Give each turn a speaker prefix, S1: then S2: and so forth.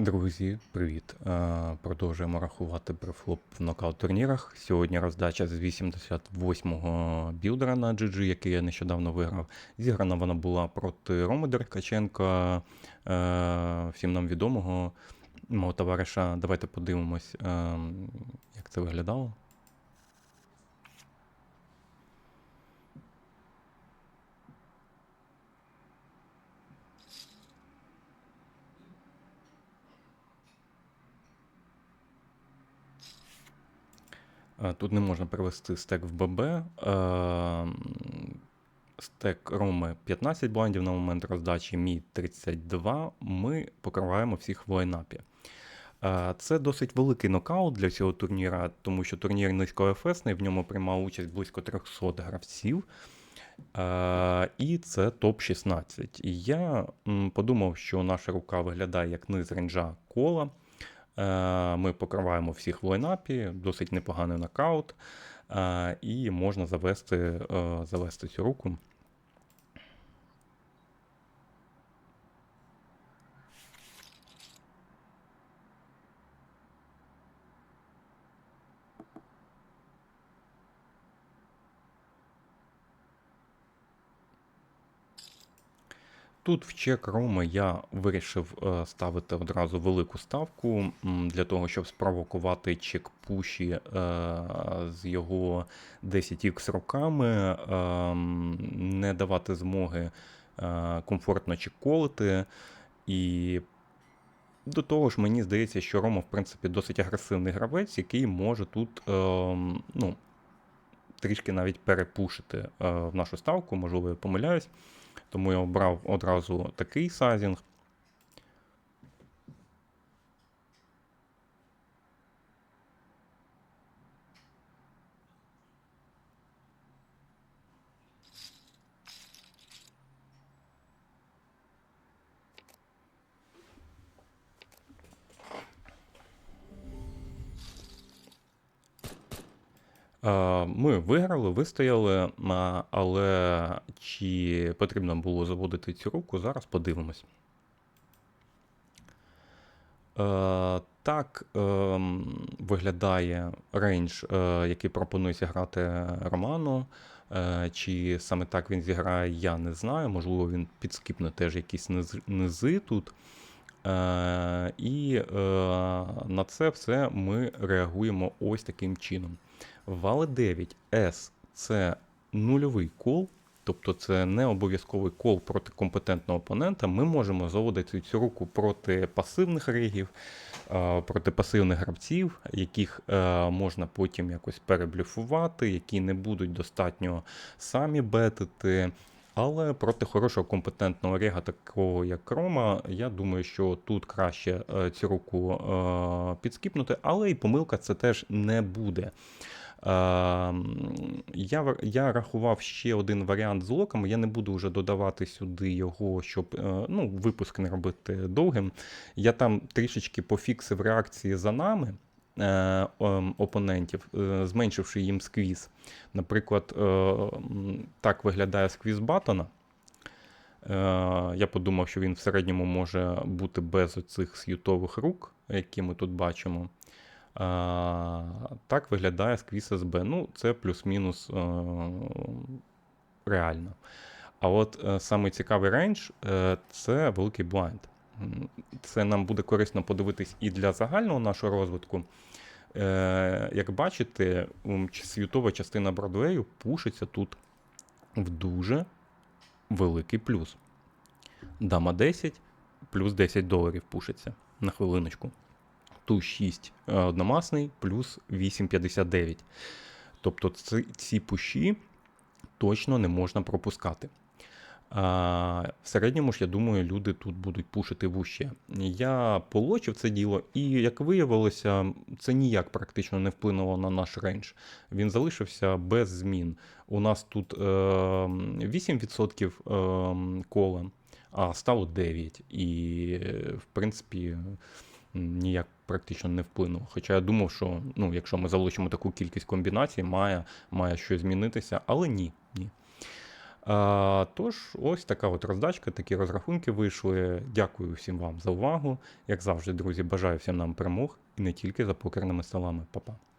S1: Друзі, привіт! Е, Продовжуємо рахувати префлоп в нокаут турнірах. Сьогодні роздача з 88-го білдера на GG, який я нещодавно виграв. Зіграна вона була проти Роми Деркаченка, е, всім нам відомого мого товариша. Давайте подивимось, е, як це виглядало. Тут не можна перевести стек в ББ. Е, Стек Роми 15 блайндів на момент роздачі, мій 32. Ми покриваємо всіх в лайнапі. Е, Це досить великий нокаут для цього турніра, тому що турнір низькоефесний, в ньому приймав участь близько 300 гравців. Е, І це топ-16. І я подумав, що наша рука виглядає як низ ренджа кола. Е, Ми покриваємо всіх в лайнапі, досить непоганий нокаут. Е, І можна завести, е, завести цю руку. Тут в чек Роми я вирішив е, ставити одразу велику ставку для того, щоб спровокувати чек пуші е, з його 10х роками, е, не давати змоги е, комфортно чеколити. І до того ж, мені здається, що Рома, в принципі, досить агресивний гравець, який може тут е, ну, трішки навіть перепушити в нашу ставку, можливо, я помиляюсь. Тому я обрав одразу такий сайзінг. Ми виграли, вистояли, але чи потрібно було заводити цю руку, зараз подивимось. Е, Так виглядає рейндж, е, який пропонується грати Роману. Е, Чи саме так він зіграє, я не знаю. Можливо, він підскипне теж якісь низи тут. Е, І е, на це все ми реагуємо ось таким чином. Вали 9 S це нульовий кол, тобто це не обов'язковий кол проти компетентного опонента. Ми можемо заводити цю руку проти пасивних регів, е, проти пасивних гравців, яких можна потім якось переблюфувати, які не будуть достатньо самі бетити. Але проти хорошого компетентного рега, такого як Рома, я думаю, що тут краще е, цю руку е, підскіпнути, але і помилка це теж не буде. Е, я, я рахував ще один варіант з локами. Я не буду вже додавати сюди його, щоб ну, випуск не робити довгим. Я там трішечки пофіксив реакції за нами. Е, ем, Опонентів, е, зменшивши їм сквіз. Наприклад, е, так виглядає сквіз Батона. Я подумав, що він в середньому може бути без оцих с'ютових рук, які ми тут бачимо. Так виглядає сквіз СБ. Ну, це плюс-мінус реально. А от саме цікавий рейндж це великий блайнд. Це нам буде корисно подивитись і для загального нашого розвитку. Е, Як бачите, світова частина Бродвею пушиться тут в дуже великий плюс. Дама 10 плюс 10 доларів пушиться на хвилиночку. Ту 6 е, одномасний плюс 8,59. Тобто ці, пуші точно не можна пропускати. В середньому ж, я думаю, люди тут будуть пушити вуще. Я получив це діло, і як виявилося, це ніяк практично не вплинуло на наш рейндж. Він залишився без змін. У нас тут е, 8% е, кола, а стало 9. І, в принципі, ніяк практично не вплинуло. Хоча я думав, що ну, якщо ми залучимо таку кількість комбінацій, має, має щось змінитися, але ні. ні. А, тож, ось така от роздачка, такі розрахунки вийшли. Дякую всім вам за увагу. Як завжди, друзі, бажаю всім нам перемог і не тільки за покерними столами. Па-па.